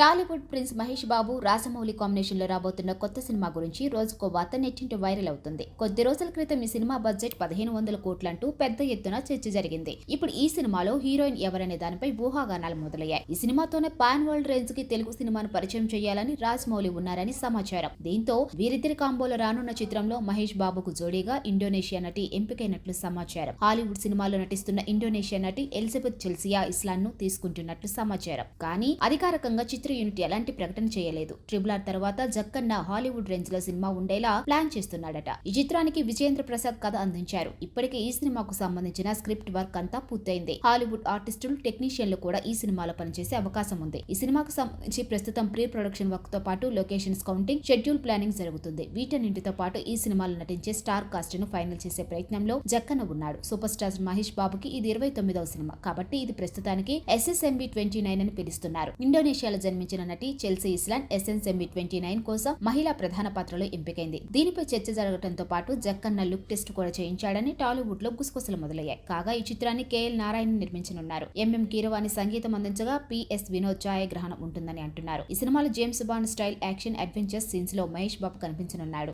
Tollywood prince Mahesh Babu Rajamouli కాంబినేషన్లో రాబోతున్న కొత్త సినిమా గురించి రోజుకో వార్త నెట్టింటి వైరల్ అవుతుంది. కొద్ది రోజుల క్రితం ఈ సినిమా బడ్జెట్ పదిహేను వందల కోట్లంటూ పెద్ద ఎత్తున చర్చ జరిగింది. ఇప్పుడు ఈ సినిమాలో హీరోయిన్ ఎవరనే దానిపై ఊహాగానాలు మొదలయ్యాయి. ఈ సినిమాతోనే పాన్ వరల్డ్ రేంజ్కి తెలుగు సినిమాను పరిచయం చేయాలని రాజమౌళి ఉన్నారని సమాచారం. దీంతో వీరిద్దరి కాంబోలో రానున్న చిత్రంలో మహేష్ బాబుకు జోడీగా ఇండోనేషియా నటి ఎంపికైనట్లు సమాచారం. హాలీవుడ్ సినిమాలో నటిస్తున్న ఇండోనేషియా నటి ఎలిజబెత్ చెల్సియా ఇస్లాన్ను తీసుకుంటున్నట్లు సమాచారం. కానీ అధికారికంగా చిత్ర యూనిట్ ఎలాంటి ప్రకటన చేయలేదు. ట్రిబుల్ ఆర్ తర్వాత జక్కన్న హాలీవుడ్ రేంజ్లో సినిమా ఉండేలా ప్లాన్ చేస్తున్నాడట. ఈ చిత్రానికి విజేంద్ర ప్రసాద్ కథ అందించారు. ఇప్పటికే ఈ సినిమాకు సంబంధించిన స్క్రిప్ట్ వర్క్ అంతా పూర్తయింది. హాలీవుడ్ ఆర్టిస్టులు టెక్నీషియన్లు కూడా ఈ సినిమాలో పనిచేసే అవకాశం ఉంది. ఈ సినిమాకు సంబంధించి ప్రస్తుతం ప్రీ ప్రొడక్షన్ వర్క్తో పాటు లొకేషన్స్ కౌంటింగ్ షెడ్యూల్ ప్లానింగ్ జరుగుతుంది. వీటన్నింటితో పాటు ఈ సినిమాలో నటించే స్టార్ కాస్ట్ను ఫైనల్ చేసే ప్రయత్నంలో జక్కన్న ఉన్నాడు. సూపర్ స్టార్ మహేష్ బాబుకి ఇది ఇరవై తొమ్మిదవ సినిమా. కాబట్టి ఇది ప్రస్తుతానికి ఎస్ఎస్ఎంబి ట్వంటీ నైన్ అని పిలుస్తున్నారు. ఇండోనేషియాలో జన్మించిన నటి Chelsea Islan SNMB twenty nine కోసం మహిళా ప్రధాన పాత్రలో ఎంపికైంది. దీనిపై చర్చ జరగడంతో పాటు జక్కన్న లుక్ టెస్ట్ కూడా చేయించాడని టాలీవుడ్లో గుసగుసలు మొదలయ్యాయి. కాగా ఈ చిత్రాన్ని కేఎల్ నారాయణ నిర్మించనున్నారు. ఎంఎం కీరవాణి సంగీతం అందించగా పిఎస్ వినోద్ ఛాయాగ్రహణం ఉంటుందని అంటున్నారు. ఈ సినిమాలో James Bond style action adventures సీన్స్లో Mahesh Babu కనిపించనున్నాడు.